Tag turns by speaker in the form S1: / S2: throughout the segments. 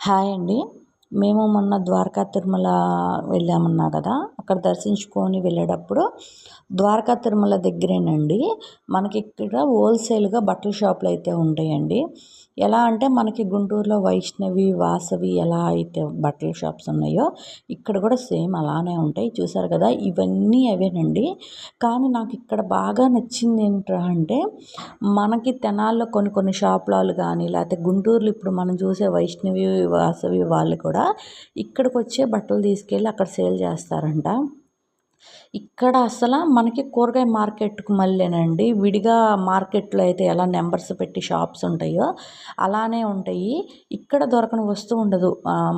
S1: Hi అండి. మేము మొన్న ద్వారకా తిరుమల వెళ్ళామన్నా కదా? అక్కడ దర్శించుకొని వెళ్ళేటప్పుడు ద్వారకా తిరుమల దగ్గరేనండి. మనకి ఇక్కడ హోల్సేల్గా బట్టల షాపులు అయితే ఉంటాయండి. ఎలా అంటే మనకి గుంటూరులో వైష్ణవి వాసవి ఎలా అయితే బట్టల షాప్స్ ఉన్నాయో ఇక్కడ కూడా సేమ్ అలానే ఉంటాయి. చూసారు కదా ఇవన్నీ అవేనండి. కానీ నాకు ఇక్కడ బాగా నచ్చింది ఏంట్రా అంటే మనకి తెనాల్లో కొన్ని కొన్ని షాపులాలు కానీ లేకపోతే గుంటూరులో ఇప్పుడు మనం చూసే వైష్ణవి వాసవి వాళ్ళు కూడా ఇక్కడికి వచ్చే బట్టలు తీసుకెళ్ళి అక్కడ సేల్ చేస్తారంట. ఇక్కడ అసలు మనకి కూరగాయ మార్కెట్కు మళ్ళీనండి విడిగా మార్కెట్లో అయితే ఎలా నెంబర్స్ పెట్టి షాప్స్ ఉంటాయో అలానే ఉంటాయి. ఇక్కడ దొరకని వస్తువు ఉండదు.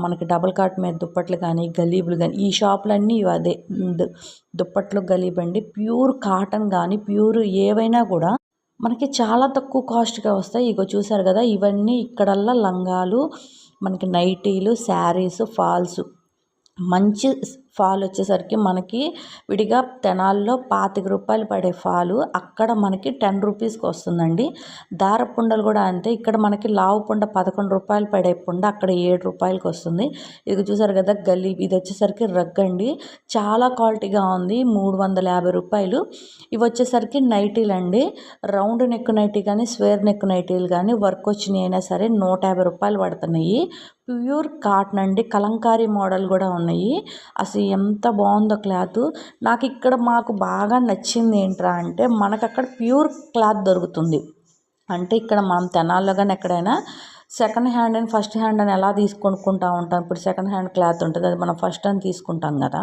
S1: మనకి డబుల్ కాట్ మీద దుప్పట్లు కానీ గలీబులు కానీ ఈ షాపులన్నీ అదే దుప్పట్లు గలీబ్ అండి. ప్యూర్ కాటన్ కానీ ప్యూర్ ఏవైనా కూడా మనకి చాలా తక్కువ కాస్ట్గా వస్తాయి. ఇగో చూసారు కదా ఇవన్నీ ఇక్కడల్లా లంగాలు మనకి నైటీలు శారీస్ ఫాల్స్ మంచి ఫాల్ వచ్చేసరికి మనకి విడిగా తెనాల్లో పాతిక రూపాయలు పడే ఫాలు అక్కడ మనకి టెన్ రూపీస్కి వస్తుందండి. దారపుండలు కూడా అంతే ఇక్కడ మనకి లావు పుండ పదకొండు రూపాయలు పడే పుండ అక్కడ ఏడు రూపాయలకి వస్తుంది. ఇది చూసారు కదా గల్లీ ఇది వచ్చేసరికి రగ్గండి చాలా క్వాలిటీగా ఉంది మూడు వందల యాభై రూపాయలు. ఇవి వచ్చేసరికి నైటీలు అండి. రౌండ్ నెక్ నైటీ కానీ స్వేర్ నెక్ నైటీలు కానీ వర్క్ వచ్చినాయి అయినా సరే నూట యాభై రూపాయలు పడుతున్నాయి. ప్యూర్ కాటన్ అండి. కలంకారీ మోడల్ కూడా ఉన్నాయి. అసలు ఎంత బాగుందో క్లాత్. నాకు ఇక్కడ మాకు బాగా నచ్చింది ఏంట్రా అంటే మనకు అక్కడ ప్యూర్ క్లాత్ దొరుకుతుంది. అంటే ఇక్కడ మనం తెనాల్లో కానీ ఎక్కడైనా second hand and first hand అని ఎలా తీసుకొనుక్కుంటా ఉంటాం? ఇప్పుడు సెకండ్ హ్యాండ్ క్లాత్ ఉంటుంది. అది మనం ఫస్ట్ అని తీసుకుంటాం కదా.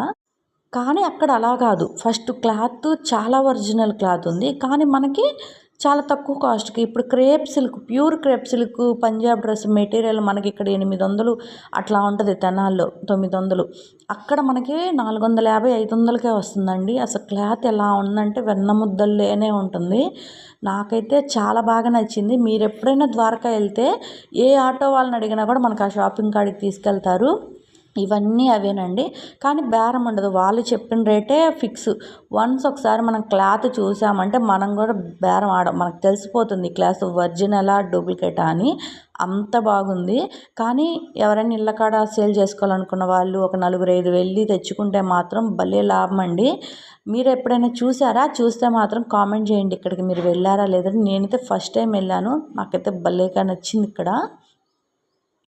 S1: కానీ అక్కడ అలా కాదు. ఫస్ట్ క్లాత్ చాలా ఒరిజినల్ క్లాత్ ఉంది. కానీ మనకి చాలా తక్కువ కాస్ట్కి. ఇప్పుడు crepe silk pure crepe silk Punjab dress material మనకి ఇక్కడ ఎనిమిది వందలు అట్లా ఉంటుంది తెనాల్లో తొమ్మిది వందలు. అక్కడ మనకి నాలుగు వందల యాభై ఐదు వందలకే వస్తుందండి. అసలు క్లాత్ ఎలా ఉందంటే వెన్న ముద్దల్లోనే ఉంటుంది. నాకైతే చాలా బాగా నచ్చింది. మీరు ఎప్పుడైనా ద్వారకా వెళ్తే ఏ ఆటో వాళ్ళని అడిగినా కూడా మనకు ఆ షాపింగ్ కాడికి తీసుకెళ్తారు. ఇవన్నీ అవేనండి. కానీ బేరం ఉండదు. వాళ్ళు చెప్పిన రేటే ఫిక్స్. వన్స్ ఒకసారి మనం క్లాత్ చూసామంటే మనం కూడా బేరం ఆడ మనకు తెలిసిపోతుంది క్లాత్ ఒరిజినలా డూప్లికేటా అని. అంత బాగుంది. కానీ ఎవరైనా ఇళ్ళ కాడ సేల్ చేసుకోవాలనుకున్న వాళ్ళు ఒక నలుగురు ఐదు వెళ్ళి తెచ్చుకుంటే మాత్రం భలే లాభం అండి. మీరు ఎప్పుడైనా చూసారా? చూస్తే మాత్రం కామెంట్ చేయండి. ఇక్కడికి మీరు వెళ్ళారా? లేదని నేనైతే ఫస్ట్ టైం వెళ్ళాను. నాకైతే భలేగా నచ్చింది ఇక్కడ.